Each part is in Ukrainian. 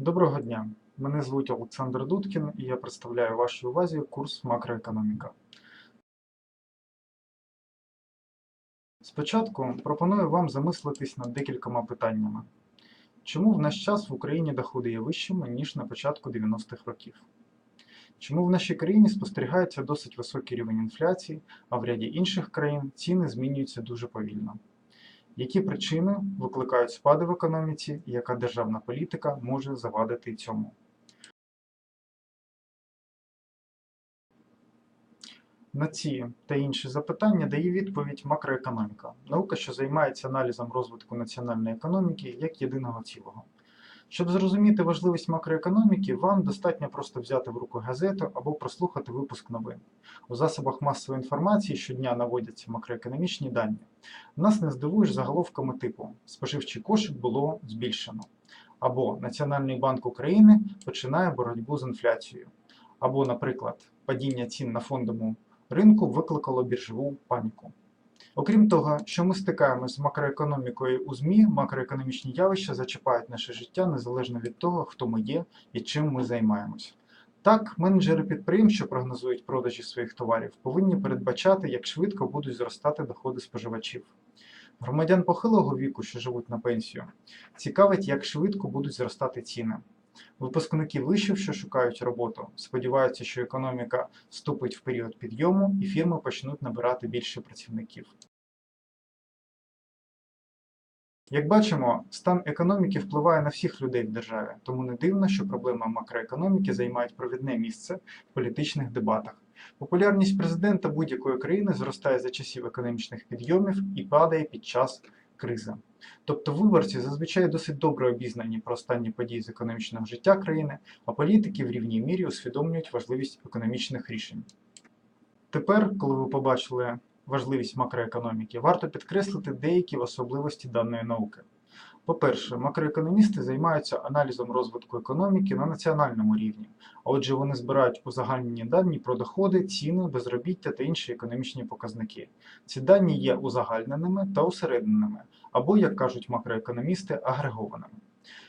Доброго дня! Мене звуть Олександр Дудкін і я представляю вашій увазі курс макроекономіка. Спочатку пропоную вам замислитись над декількома питаннями. Чому в наш час в Україні доходи є вищими, ніж на початку 90-х років? Чому в нашій країні спостерігається досить високий рівень інфляції, а в ряді інших країн ціни змінюються дуже повільно? Які причини викликають спади в економіці і яка державна політика може завадити цьому? На ці та інші запитання дає відповідь макроекономіка, наука, що займається аналізом розвитку національної економіки як єдиного цілого. Щоб зрозуміти важливість макроекономіки, вам достатньо просто взяти в руку газету або прослухати випуск новин. У засобах масової інформації щодня наводяться макроекономічні дані. Нас не здивуєш заголовками типу «Споживчий кошик було збільшено» або Національний банк України починає боротьбу з інфляцією, або, наприклад, падіння цін на фондовому ринку викликало біржову паніку. Окрім того, що ми стикаємося з макроекономікою у ЗМІ, макроекономічні явища зачіпають наше життя незалежно від того, хто ми є і чим ми займаємося. Так, менеджери підприємств, що прогнозують продажі своїх товарів, повинні передбачати, як швидко будуть зростати доходи споживачів. Громадян похилого віку, що живуть на пенсію, цікавить, як швидко будуть зростати ціни. Випускники вишів, що шукають роботу, сподіваються, що економіка вступить в період підйому і фірми почнуть набирати більше працівників. Як бачимо, стан економіки впливає на всіх людей в державі, тому не дивно, що проблеми макроекономіки займають провідне місце в політичних дебатах. Популярність президента будь-якої країни зростає за часів економічних підйомів і падає під час кризи. Тобто виборці зазвичай досить добре обізнані про останні події з економічного життя країни, а політики в рівній мірі усвідомлюють важливість економічних рішень. Тепер, коли ви побачили важливість макроекономіки, варто підкреслити деякі особливості даної науки. По-перше, макроекономісти займаються аналізом розвитку економіки на національному рівні, отже, вони збирають узагальнені дані про доходи, ціни, безробіття та інші економічні показники. Ці дані є узагальненими та усередненими, або, як кажуть макроекономісти, агрегованими.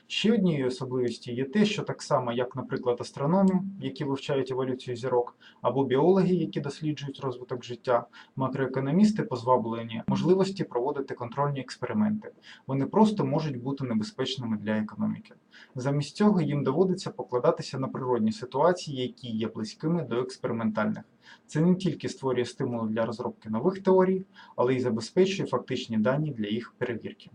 Ще однією особливістю є те, що так само, як, наприклад, астрономи, які вивчають еволюцію зірок, або біологи, які досліджують розвиток життя, макроекономісти позбавлені можливості проводити контрольні експерименти. Вони просто можуть бути небезпечними для економіки. Замість цього їм доводиться покладатися на природні ситуації, які є близькими до експериментальних. Це не тільки створює стимули для розробки нових теорій, але й забезпечує фактичні дані для їх перевірки.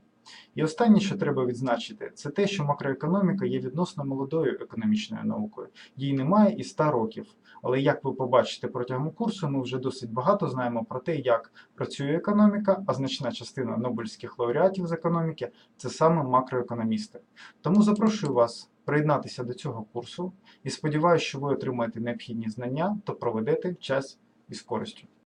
І останнє, що треба відзначити, це те, що макроекономіка є відносно молодою економічною наукою. Їй немає і 100 років. Але як ви побачите протягом курсу, ми вже досить багато знаємо про те, як працює економіка, а значна частина нобелівських лауреатів з економіки це саме макроекономісти. Тому запрошую вас приєднатися до цього курсу і сподіваюся, що ви отримаєте необхідні знання та проведете час із користю.